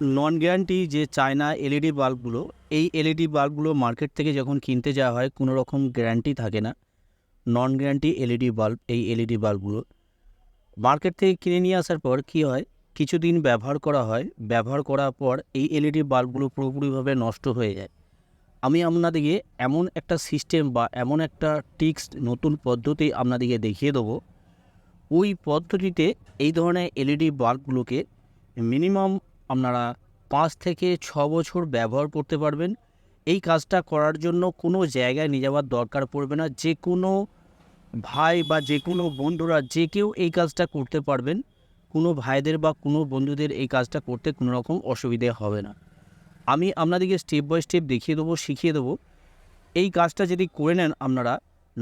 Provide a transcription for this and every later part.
নন guarantee যে China LED বাল্বগুলো এই এলইডি বাল্বগুলো মার্কেট থেকে যখন কিনতে যাওয়া হয়, কোনো রকম গ্যারান্টি থাকে না। নন গ্যারান্টি এলইডি বাল্ব এই এলইডি বাল্বগুলো মার্কেট থেকে কিনে নিয়ে আসার পর কী হয়? কিছুদিন ব্যবহার করা হয়। ব্যবহার করার পর এই এলইডি বাল্বগুলো পুরোপুরিভাবে নষ্ট হয়ে যায়। আমি আপনাদেরকে এমন একটা সিস্টেম বা এমন একটা টিক্স নতুন পদ্ধতি আপনাদেরকে দেখিয়ে দেবো। ওই পদ্ধতিতে এই ধরনের এলইডি বাল্বগুলোকে মিনিমাম আপনারা পাঁচ থেকে ছ বছর ব্যবহার করতে পারবেন। এই কাজটা করার জন্য কোনো জায়গায় নিয়ে যাওয়ার দরকার পড়বে না। যে কোনো ভাই বা যে কোনো বন্ধুরা, যে কেউ এই কাজটা করতে পারবেন। কোনো ভাইদের বা কোনো বন্ধুদের এই কাজটা করতে কোনো রকম অসুবিধে হবে না। আমি আপনাদেরকে স্টেপ বাই স্টেপ দেখিয়ে দেবো, শিখিয়ে দেবো। এই কাজটা যদি করে নেন আপনারা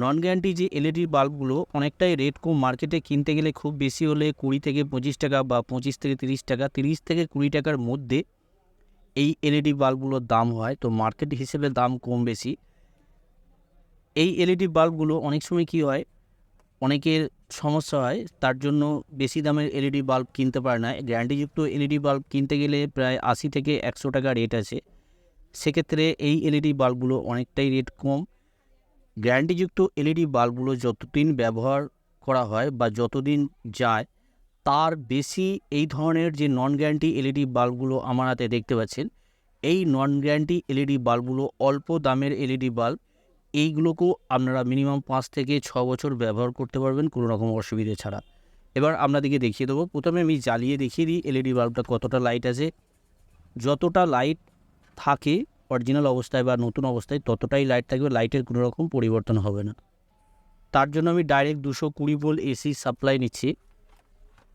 নন গ্যারান্টি যে এলইডি বাল্বগুলো অনেকটাই রেট কম মার্কেটে কিনতে গেলে খুব বেশি হলে কুড়ি থেকে পঁচিশ টাকা বা পঁচিশ থেকে তিরিশ টাকা, তিরিশ থেকে কুড়ি টাকার মধ্যে এই এলইডি বাল্বগুলোর দাম হয়। তো মার্কেট হিসেবে দাম কম বেশি। এই এলইডি বাল্বগুলো অনেক সময় কী হয়, অনেকের সমস্যা হয়, তার জন্য বেশি দামের এলইডি বাল্ব কিনতে পারে না। গ্যারান্টিযুক্ত এলইডি বাল্ব কিনতে গেলে প্রায় আশি থেকে একশো টাকা রেট আছে। সেক্ষেত্রে এই এলইডি বাল্বগুলো অনেকটাই রেট কম। গ্যারান্টিযুক্ত এলইডি বাল্বগুলো যতদিন ব্যবহার করা হয় বা যতদিন যায়, তার বেশি এই ধরনের যে নন গ্যারান্টি এলইডি বাল্বগুলো আমার হাতে দেখতে পাচ্ছেন, এই নন গ্যারান্টি এলইডি বাল্বগুলো অল্প দামের এলইডি বাল্ব, এইগুলোকেও আপনারা মিনিমাম পাঁচ থেকে ছ বছর ব্যবহার করতে পারবেন কোনো রকম অসুবিধে ছাড়া। এবার আপনাদেরকে দেখিয়ে দেবো, প্রথমে আমি জ্বালিয়ে দেখিয়ে দিই এলইডি বাল্বটা কতটা লাইট আছে। যতটা লাইট থাকে অরিজিনাল অবস্থায় বা নতুন অবস্থায় ততটাই লাইট থাকবে লাইটের কোনো রকম পরিবর্তন হবে না। তার জন্য আমি ডাইরেক্ট দুশো কুড়ি ভোল্ট এসি সাপ্লাই নিচ্ছি।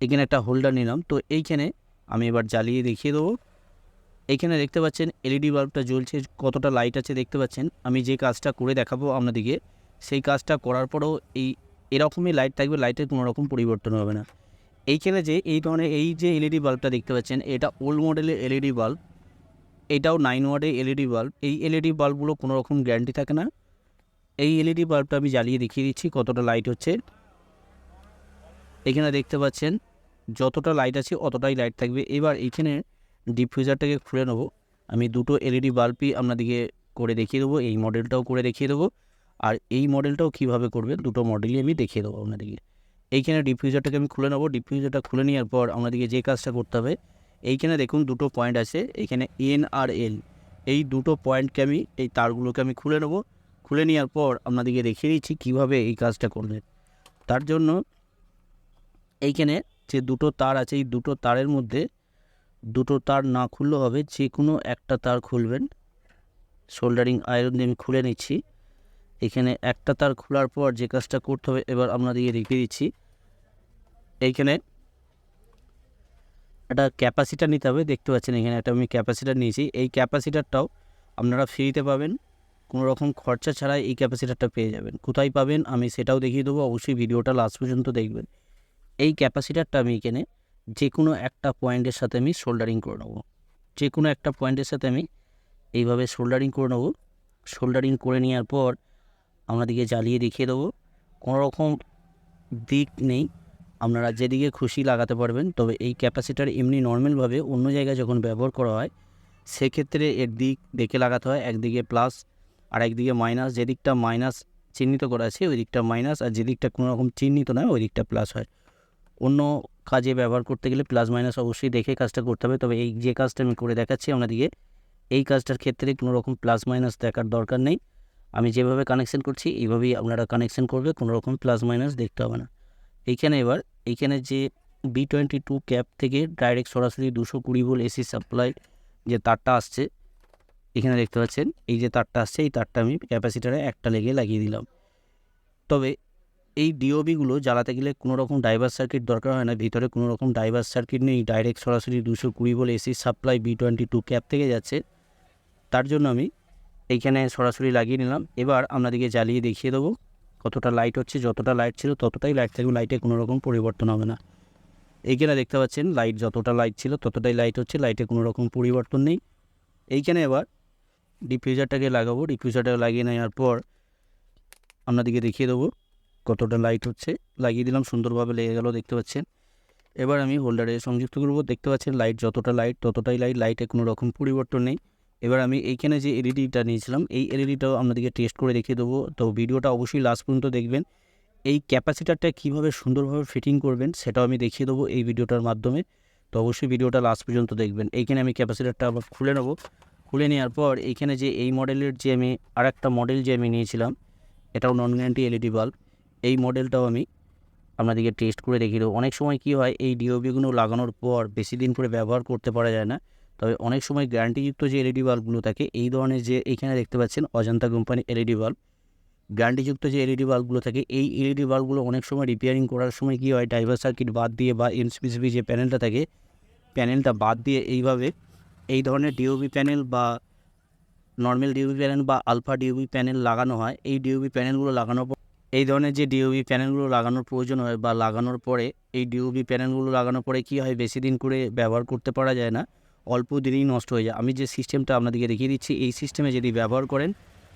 এখানে একটা হোল্ডার নিলাম। তো এইখানে আমি এবার জ্বালিয়ে দেখিয়ে দেবো। এইখানে দেখতে পাচ্ছেন এলইডি বাল্বটা জ্বলছে, কতটা লাইট আছে দেখতে পাচ্ছেন। আমি যে কাজটা করে দেখাবো আপনাদেরকে, সেই কাজটা করার পরেও এই এরকমই লাইট থাকবে লাইটের কোনো রকম পরিবর্তন হবে না। এইখানে যে, এই ধরনের এই যে এলইডি বাল্বটা দেখতে পাচ্ছেন, এটা ওল্ড মডেলের এলইডি বাল্ব এটাও নাইন ওয়ার্ডের এলইডি বাল্ব এই এলইডি বাল্বগুলো কোনো রকম গ্যারান্টি থাকে না। এই এলইডি বাল্বটা আমি জ্বালিয়ে দেখিয়ে দিচ্ছি কতটা লাইট হচ্ছে। এখানে দেখতে পাচ্ছেন, যতটা লাইট আছে অতটাই লাইট থাকবে। এবার এইখানে ডিফিউজারটাকে খুলে নেব। আমি দুটো এলইডি বাল্বই আপনাদেরকে করে দেখিয়ে দেবো, এই মডেলটাও করে দেখিয়ে দেবো। আর এই মডেলটাও কীভাবে করবেন দুটো মডেলই আমি দেখিয়ে দেবো আপনাদেরকে। এইখানে ডিফিউজারটাকে আমি খুলে নেব। ডিফিউজারটা খুলে নেওয়ার পর আপনাদেরকে যে কাজটা করতে হবে এইখানে দেখুন দুটো পয়েন্ট আছে, এইখানে এন আর এল এই দুটো পয়েন্টকে আমি, এই তারগুলোকে আমি খুলে নেব। খুলে নেওয়ার পর আপনাদেরকে দেখিয়ে দিচ্ছি কীভাবে এই কাজটা করবেন তার জন্য এইখানে যে দুটো তার আছে, এই দুটো তারের মধ্যে দুটো তার না খুললেও হবে, যে কোনো একটা তার খুলবেন। সোল্ডারিং আয়রন দিয়ে আমি খুলে নিচ্ছি। এখানে একটা তার খোলার পর যে কাজটা করতে হবে, এবার আপনাদেরকে দেখিয়ে দিচ্ছি। এইখানে একটা ক্যাপাসিটার নিতে হবে। দেখতে পাচ্ছেন এখানে একটা আমি ক্যাপাসিটার নিয়েছি। এই ক্যাপাসিটারটাও আপনারা ফ্রিতে পাবেন। কোনো রকম খরচা ছাড়াই এই ক্যাপাসিটারটা পেয়ে যাবেন। কোথায় পাবেন আমি সেটাও দেখিয়ে দেবো। অবশ্যই ভিডিওটা লাস্ট পর্যন্ত দেখবেন। এই ক্যাপাসিটারটা আমি এখানে যে কোনো একটা পয়েন্টের সাথে আমি সোল্ডারিং করে নেব। যে কোনো একটা পয়েন্টের সাথে আমি এইভাবে সোল্ডারিং করে নেব। সোল্ডারিং করে নেওয়ার পর আপনাদেরকে জ্বালিয়ে দেখিয়ে দেবো। কোনো রকম দিক নেই। আপনারা যেদিকে খুশি লাগাতে পারবেন, তবে এই ক্যাপাসিটার এমনি নর্মালভাবে অন্য জায়গায় যখন ব্যবহার করা হয়, সেক্ষেত্রে এর দিক দেখে লাগাতে হয়, একদিকে প্লাস আর একদিকে মাইনাস যেদিকটা মাইনাস চিহ্নিত করা আছে ওই দিকটা মাইনাস আর যেদিকটা কোনো রকম চিহ্নিত নয় ওই দিকটা প্লাস হয়। অন্য কাজে ব্যবহার করতে গেলে প্লাস মাইনাস অবশ্যই দেখে কাজটা করতে হবে, তবে এই যে কাজটা আমি করে দেখাচ্ছি আপনাদেরকে, এই কাজটার ক্ষেত্রে কোনো রকম প্লাস মাইনাস দেখার দরকার নেই। আমি যেভাবে কানেকশন করছি, এইভাবেই আপনারা কানেকশন করবে, কোনো রকম প্লাস মাইনাস দেখতে হবে না। এইখানে এবার, এইখানে যে বি টোয়েন্টি টু ক্যাপ থেকে ডাইরেক্ট সরাসরি দুশো কুড়ি ভোল্ট এসি সাপ্লাই যে তারটা আসছে, এখানে দেখতে পাচ্ছেন, এই যে তারটা আসছে, এই তারটা আমি ক্যাপাসিটারে একটা লেগে লাগিয়ে দিলাম। তবে এই ডিওবিগুলো জ্বালাতে গেলে কোনো রকম ডাইভার সার্কিট দরকার হয় না, ভিতরে কোনো রকম ডাইভার সার্কিট নেই ডাইরেক্ট সরাসরি দুশো কুড়ি volt AC supply B twenty two cap থেকে যাচ্ছে। তার জন্য আমি এইখানে সরাসরি লাগিয়ে নিলাম। এবার আপনাদেরকে জ্বালিয়ে দেখিয়ে দেবো। কতটা লাইট হচ্ছে, যতটা লাইট ছিল, ততটাই লাইট থাকবে লাইটে কোনো রকম পরিবর্তন হবে না। এইখানে দেখতে পাচ্ছেন লাইট যতটা লাইট ছিল, ততটাই লাইট হচ্ছে লাইটে কোনো রকম পরিবর্তন নেই। এইখানে এবার ডিফিউজারটাকে লাগাবো ডিফিউজারটা লাগিয়ে নেওয়ার পর আপনাদেরকে দেখিয়ে দেবো কতটা লাইট হচ্ছে। লাগিয়ে দিলাম, সুন্দরভাবে লেগে গেল, দেখতে পাচ্ছেন। এবার আমি হোল্ডারে সংযুক্ত করব, দেখতে পাচ্ছেন লাইট যতটা লাইট ততটাই লাইট লাইটে কোনো রকম পরিবর্তন নেই। এবার আমি এইখানে যে এলইডিটা নিয়েছিলাম, এই এলইডিটাও আপনাদেরকে টেস্ট করে দেখিয়ে দেবো। তো ভিডিওটা অবশ্যই লাস্ট পর্যন্ত দেখবেন। এই ক্যাপাসিটারটা কীভাবে সুন্দরভাবে ফিটিং করবেন, সেটাও আমি দেখিয়ে দেবো এই ভিডিওটার মাধ্যমে। তো অবশ্যই ভিডিওটা লাস্ট পর্যন্ত দেখবেন। এইখানে আমি ক্যাপাসিটারটা আবার খুলে নেব। খুলে নেওয়ার পর এইখানে যে এই মডেলের যে আমি আর একটা মডেল যে আমি নিয়েছিলাম, এটাও নন গ্যারান্টি এলইডি বাল্ব এই মডেলটাও আমি আপনাদেরকে টেস্ট করে দেখিয়ে দেবো। অনেক সময় কী হয়, এই ডিওবিগুলো লাগানোর পর বেশি দিন করে ব্যবহার করতে পারা যায় না। তবে অনেক সময় গ্যারান্টিযুক্ত যে এলইডি বাল্বগুলো থাকে, এই ধরনের যে এইখানে দেখতে পাচ্ছেন অজন্তা কোম্পানি এলইডি বাল্ব, গ্যারান্টিযুক্ত যে এলইডি বাল্বগুলো থাকে, এই এলইডি বাল্বগুলো অনেক সময় রিপেয়ারিং করার সময় কী হয় ড্রাইভার সার্কিট বাদ দিয়ে বা এমসিপিসিবি যে প্যানেলটা থাকে প্যানেলটা বাদ দিয়ে এইভাবে এই ধরনের ডিওবি প্যানেল বা নর্মাল ডিওবি প্যানেল বা আলফা ডিওবি প্যানেল লাগানো হয়। এই ডিওবি প্যানেলগুলো লাগানোর পর, এই ধরনের যে ডিওবি প্যানেলগুলো লাগানোর প্রয়োজন হয় বা লাগানোর পরে, এই ডিওবি প্যানেলগুলো লাগানোর পরে কী হয়, বেশি দিন করে ব্যবহার করতে পারা যায় না। অল্প দিনেই নষ্ট হয়ে যায়। আমি যে সিস্টেমটা আপনাদেরকে দেখিয়ে দিচ্ছি, এই সিস্টেমে যদি ব্যবহার করেন,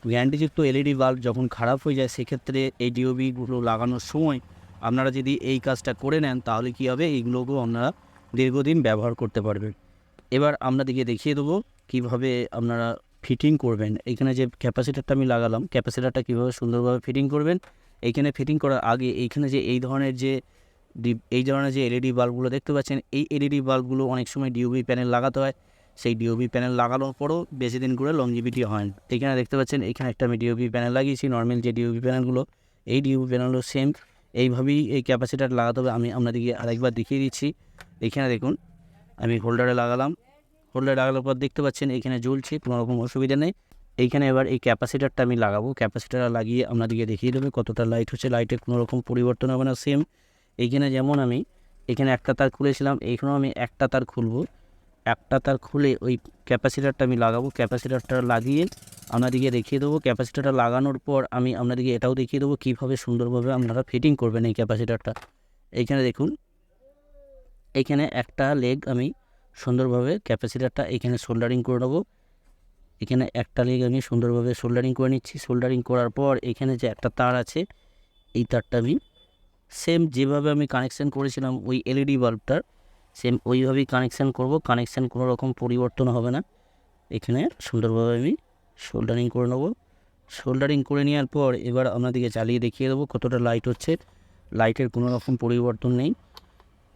গ্যারান্টিযুক্ত এলইডি বাল্ব যখন খারাপ হয়ে যায়, সেক্ষেত্রে এই ডিওবিগুলো লাগানোর সময় আপনারা যদি এই কাজটা করে নেন, তাহলে কী হবে? এইগুলোকেও আপনারা দীর্ঘদিন ব্যবহার করতে পারবেন। এবার আপনাদেরকে দেখিয়ে দেবো কীভাবে আপনারা ফিটিং করবেন। এইখানে যে ক্যাপাসিটারটা আমি লাগালাম ক্যাপাসিটারটা কীভাবে সুন্দরভাবে ফিটিং করবেন এইখানে ফিটিং করার আগে এইখানে যে এই ধরনের যে এই ধরনের যে এলইডি বাল্বগুলো দেখতে পাচ্ছেন, এই এলইডি বাল্বগুলো অনেক সময় ডিওবি প্যানেল লাগাতে হয়। সেই ডিওবি প্যানেল লাগানোর পরও বেশি দিন করে লংজিভিটি হয় না। এখানে দেখতে পাচ্ছেন, এখানে একটা আমি ডিওবি প্যানেল লাগিয়েছি নর্মাল যে ডিওবি প্যানেলগুলো এই ডিওবি প্যানেলও সেম এইভাবেই এই ক্যাপাসিটার লাগাতে হবে। আমি আপনাদেরকে আরেকবার দেখিয়ে দিচ্ছি। এখানে দেখুন, আমি হোল্ডারে লাগালাম। হোল্ডারে লাগানোর পর দেখতে পাচ্ছেন, এখানে জ্বলছে, কোনো রকম অসুবিধা নেই। এইখানে এবার এই ক্যাপাসিটারটা আমি লাগাবো। ক্যাপাসিটার লাগিয়ে আপনাদেরকে দেখিয়ে দেবে কতটা লাইট হচ্ছে। লাইটের কোনো রকম পরিবর্তন হবে না সেম এইখানে যেমন আমি, এখানে একটা তার খুলেছিলাম এইখানেও আমি একটা তার খুলবো। একটা তার খুলে ওই ক্যাপাসিটারটা আমি লাগাবো, ক্যাপাসিটারটা লাগিয়ে আপনাদেরকে দেখিয়ে দেবো। ক্যাপাসিটারটা লাগানোর পর আমি আপনাদেরকে এটাও দেখিয়ে দেবো কীভাবে সুন্দরভাবে আপনারা ফিটিং করবেন এই ক্যাপাসিটারটা। এইখানে দেখুন এইখানে একটা লেগ আমি সুন্দরভাবে ক্যাপাসিটারটা এখানে সোল্ডারিং করে নেব। এখানে একটা লেগ আমি সুন্দরভাবে সোল্ডারিং করে নিচ্ছি। সোল্ডারিং করার পর এখানে যে একটা তার আছে, এই তারটা আমি সেম যেভাবে আমি কানেকশান করেছিলাম ওই এলইডি বাল্বটার সেম ওইভাবেই কানেকশান করব কানেকশান কোনো রকম পরিবর্তন হবে না। এখানে সুন্দরভাবে আমি শোল্ডারিং করে নেব। শোল্ডারিং করে নেওয়ার পর এবার আপনাদেরকে চালিয়ে দেখিয়ে দেবো কতটা লাইট হচ্ছে। লাইটের কোনো রকম পরিবর্তন নেই।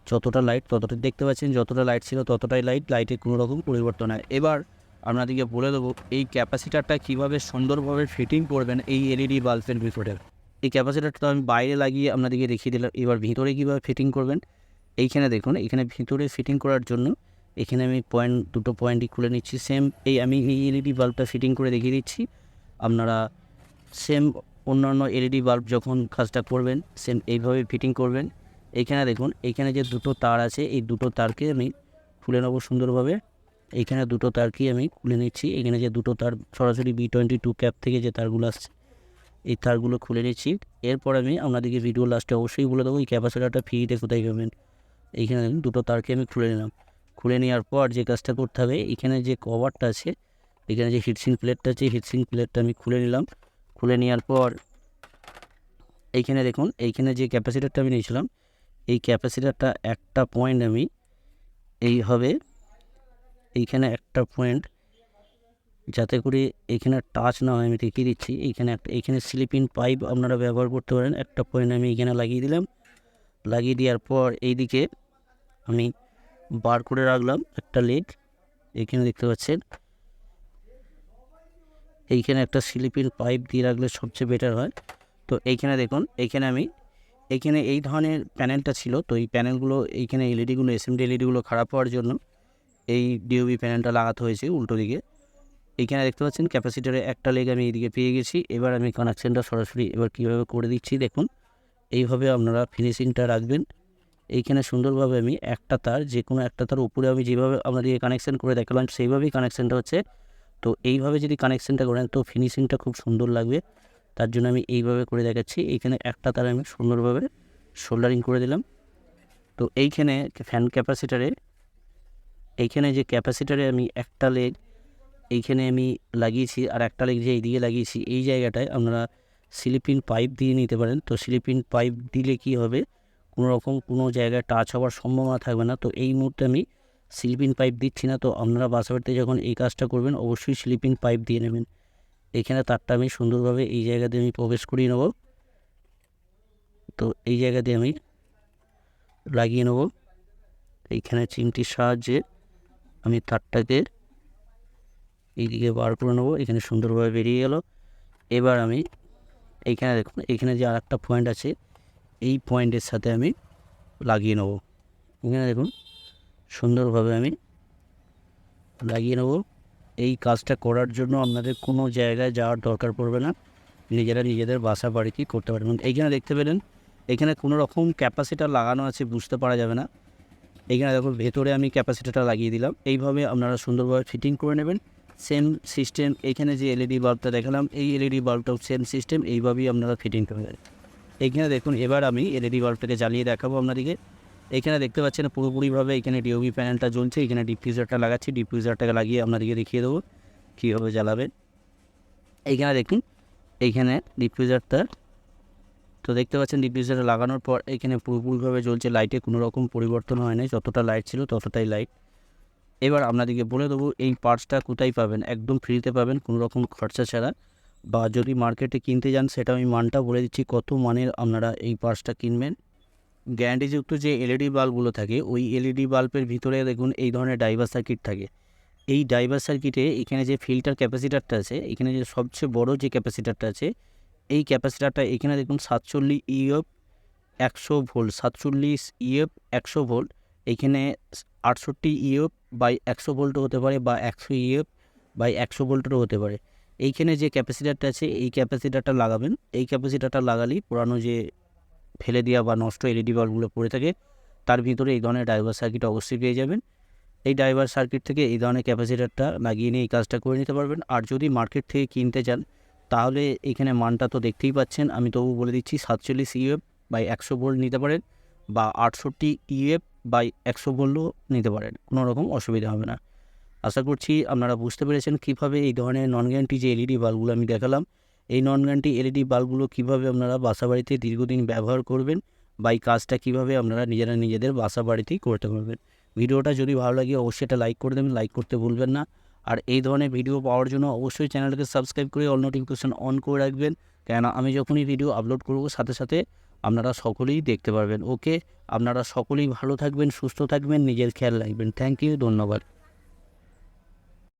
যতটা লাইট ততটা দেখতে পাচ্ছেন, যতটা লাইট ছিল ততটাই লাইট লাইটের কোনো রকম পরিবর্তন হয় এবার আপনাদেরকে বলে দেবো এই ক্যাপাসিটারটা কীভাবে সুন্দরভাবে ফিটিং করবেন এই এলইডি বাল্বের ভিতরে। এই ক্যাপাসিটারটা তো আমি বাইরে লাগিয়ে আপনাদেরকে দেখিয়ে দিলাম। এবার ভিতরে কীভাবে ফিটিং করবেন? এইখানে দেখুন এখানে ভিতরে ফিটিং করার জন্য এখানে আমি পয়েন্ট দুটো পয়েন্টই খুলে নিচ্ছি। সেম এই আমি এই এলইডি বাল্বটা ফিটিং করে দেখিয়ে দিচ্ছি। আপনারা সেম অন্যান্য এলইডি বাল্ব যখন কাজটা করবেন সেম এইভাবে ফিটিং করবেন। এইখানে দেখুন, এইখানে যে দুটো তার আছে, এই দুটো তারকে আমি খুলে নেব সুন্দরভাবে। এইখানে দুটো তারকেই আমি খুলে নিচ্ছি। এখানে যে দুটো তার সরাসরি বি টোয়েন্টি টু ক্যাপ থেকে যে তারগুলো আসছে এই তারগুলো খুলে নিচ্ছি। এরপর আমি আপনাদেরকে ভিডিও লাস্টে অবশ্যই বলে দেবো, এই ক্যাপাসিটারটা ফ্রিতে কোথায় পাবেন? এইখানে দুটো তারকে আমি খুলে নিলাম। খুলে নেওয়ার পর যে কাজটা করতে হবে, এখানে যে কভারটা আছে, এখানে যে হিটসিং প্লেটটা আছে হিটসিং প্লেটটা আমি খুলে নিলাম। খুলে নেওয়ার পর এইখানে দেখুন, এইখানে যে ক্যাপাসিটারটা আমি নিয়েছিলাম, এই ক্যাপাসিটারটা একটা পয়েন্ট আমি এইভাবে এইখানে একটা পয়েন্ট যাতে করে এখানে টাচ না হয়, আমি দেখিয়ে দিচ্ছি। এইখানে একটা এখানে স্লিপিং পাইপ আপনারা ব্যবহার করতে পারেন। একটা পয়েন্ট আমি এখানে লাগিয়ে দিলাম। লাগিয়ে দেওয়ার পর এইদিকে আমি বার করে রাখলাম একটা লেগ এখানে দেখতে পাচ্ছেন। এইখানে একটা স্লিপিং পাইপ দিয়ে রাখলে সবচেয়ে বেটার হয়। তো এইখানে দেখুন, এইখানে আমি, এইখানে এই ধরনের প্যানেলটা ছিল। তো এই প্যানেলগুলো এইখানে এলইডিগুলো এসএমডি এলইডিগুলো খারাপ হওয়ার জন্য এই ডিওবি প্যানেলটা লাগাতে হয়েছে উল্টো দিকে। এইখানে দেখতে পাচ্ছেন ক্যাপাসিটারে একটা লেগ আমি এইদিকে পেয়ে গেছি। এবার আমি কানেকশানটা সরাসরি এবার কীভাবে করে দিচ্ছি দেখুন। এইভাবে আপনারা ফিনিশিংটা রাখবেন। এইখানে সুন্দরভাবে আমি একটা তার যে কোনো একটা তার উপরে আমি যেভাবে আপনাদেরকে কানেকশান করে দেখালাম, সেইভাবেই কানেকশানটা হচ্ছে। তো এইভাবে যদি কানেকশানটা করেন, তো ফিনিশিংটা খুব সুন্দর লাগবে। তার জন্য আমি এইভাবে করে দেখাচ্ছি। এইখানে একটা তার আমি সুন্দরভাবে সোল্ডারিং করে দিলাম। তো এইখানে ফ্যান ক্যাপাসিটারে এইখানে যে ক্যাপাসিটারে আমি একটা লেগ এইখানে আমি লাগিয়েছি আর একটা লেগ যে এইদিকে লাগিয়েছি, এই জায়গাটায় আপনারা স্লিপিং পাইপ দিয়ে নিতে পারেন। তো স্লিপিং পাইপ দিলে কি হবে? কোনো রকম কোনো জায়গায় টাচ হওয়ার সম্ভাবনা থাকবে না। তো এই মুহূর্তে আমি স্লিপিং পাইপ দিচ্ছি না। তো আপনারা বাসা বাড়িতে যখন এই কাজটা করবেন, অবশ্যই স্লিপিং পাইপ দিয়ে নেবেন। এখানে তারটা আমি সুন্দরভাবে এই জায়গা দিয়ে আমি প্রবেশ করিয়ে নেব। তো এই জায়গা দিয়ে আমি লাগিয়ে নেব। এইখানে চিমটির সাহায্যে আমি তারটাকে এইদিকে বার করে নেব, এখানে সুন্দরভাবে বেরিয়ে গেল। এবার আমি এইখানে দেখুন, এইখানে যে আর একটা পয়েন্ট আছে, এই পয়েন্টের সাথে আমি লাগিয়ে নেব। এখানে দেখুন, সুন্দরভাবে আমি লাগিয়ে নেব। এই কাজটা করার জন্য আপনাদের কোনো জায়গায় যাওয়ার দরকার পড়বে না। নিজেরা নিজেদের বাসা বাড়িতেই করতে পারবেন এইখানে দেখতে পেলেন, এখানে কোনো রকম ক্যাপাসিটার লাগানো আছে বুঝতে পারা যাবে না। এখানে দেখুন, ভেতরে আমি ক্যাপাসিটারটা লাগিয়ে দিলাম। এইভাবে আপনারা সুন্দরভাবে ফিটিং করে নেবেন। সেম সিস্টেম এখানে যে এলইডি বাল্বটা দেখালাম, এই এলইডি বাল্বটাও সেম সিস্টেম এইভাবেই আপনারা ফিটিং করে নেবেন। এইখানে দেখুন, এবার আমি এলইডি বাল্বটাকে জ্বালিয়ে দেখাবো আপনাদেরকে। এখানে দেখতে পাচ্ছেন, পুরোপুরিভাবে এখানে ডিওবি প্যানেলটা জ্বলছে, এখানে ডিফিউজারটা লাগাচ্ছি ডিফিউজারটাকে লাগিয়ে আপনাদেরকে দেখিয়ে দেবো কীভাবে জ্বালাবেন। এইখানে দেখুন এইখানে ডিফিউজারটা তো দেখতে পাচ্ছেন ডিফিউজারটা লাগানোর পর এখানে পুরোপুরিভাবে জ্বলছে লাইটে কোনো রকম পরিবর্তন হয় নাই, যতটা লাইট ছিল ততটাই লাইট এবার আপনাদেরকে বলে দেবো, এই পার্টসটা কোথায় পাবেন? একদম ফ্রিতে পাবেন কোনো রকম খরচা ছাড়া। বা যদি মার্কেটে কিনতে যান, সেটা আমি মানটা বলে দিচ্ছি, কত মানের আপনারা এই পার্টসটা কিনবেন। গ্যারান্টিযুক্ত যে এলইডি বাল্বগুলো থাকে, ওই এলইডি বাল্বের ভিতরে দেখুন, এই ধরনের ডাইভার সার্কিট থাকে। এই ডাইভার সার্কিটে এখানে যে ফিল্টার ক্যাপাসিটারটা আছে, এখানে যে সবচেয়ে বড় যে ক্যাপাসিটারটা আছে, এই ক্যাপাসিটারটা এখানে দেখুন, সাতচল্লিশ ইএফ একশো ভোল্ট সাতচল্লিশ ইএফ একশো ভোল্ট এখানে আটষট্টি ইএফ বাই একশো ভোল্টও হতে পারে বা একশো ইএফ বাই একশো ভোল্টেরও হতে পারে। এইখানে যে ক্যাপাসিটারটা আছে, এই ক্যাপাসিটারটা লাগাবেন। এই ক্যাপাসিটারটা লাগালেই পুরানো যে ফেলে দেওয়া বা নষ্ট এলইডি বাল্বগুলো পড়ে থাকে, তার ভিতরে এই ধরনের ড্রাইভার সার্কিট অবশ্যই পেয়ে যাবেন। এই ড্রাইভার সার্কিট থেকে এই ধরনের ক্যাপাসিটারটা লাগিয়ে নিয়ে এই কাজটা করে নিতে পারবেন। আর যদি মার্কেট থেকে কিনতে চান, তাহলে এখানে মানটা তো দেখতেই পাচ্ছেন। আমি তবু বলে দিচ্ছি সাতচল্লিশ ইউএফ বাই একশো ভোল্ট নিতে পারেন বা আটষট্টি ইউএফ বাই একশো ভোল্টও নিতে পারেন, কোনো রকম অসুবিধা হবে না। আশা করছি আপনারা বুঝতে পেরেছেন কীভাবে এই ধরনের নন গ্যারান্টি যে এলইডি বাল্বগুলো আমি দেখালাম, এই নন গ্যারান্টি এলইডি বাল্বগুলো কীভাবে আপনারা বাসা বাড়িতে দীর্ঘদিন ব্যবহার করবেন, বা এই কাজটা কীভাবে আপনারা নিজেরা নিজেদের বাসা বাড়িতেই করতে পারবেন। ভিডিওটা যদি ভালো লাগে অবশ্যই এটা লাইক করে দেবেন লাইক করতে ভুলবেন না। আর এই ধরনের ভিডিও পাওয়ার জন্য অবশ্যই চ্যানেলটাকে সাবস্ক্রাইব করে অল নোটিফিকেশন অন করে রাখবেন। কেননা আমি যখনই ভিডিও আপলোড করব, সাথে সাথে আপনারা সকলেই দেখতে পারবেন। ওকে, আপনারা সকলেই ভালো থাকবেন, সুস্থ থাকবেন, নিজের খেয়াল রাখবেন। থ্যাংক ইউ ধন্যবাদ।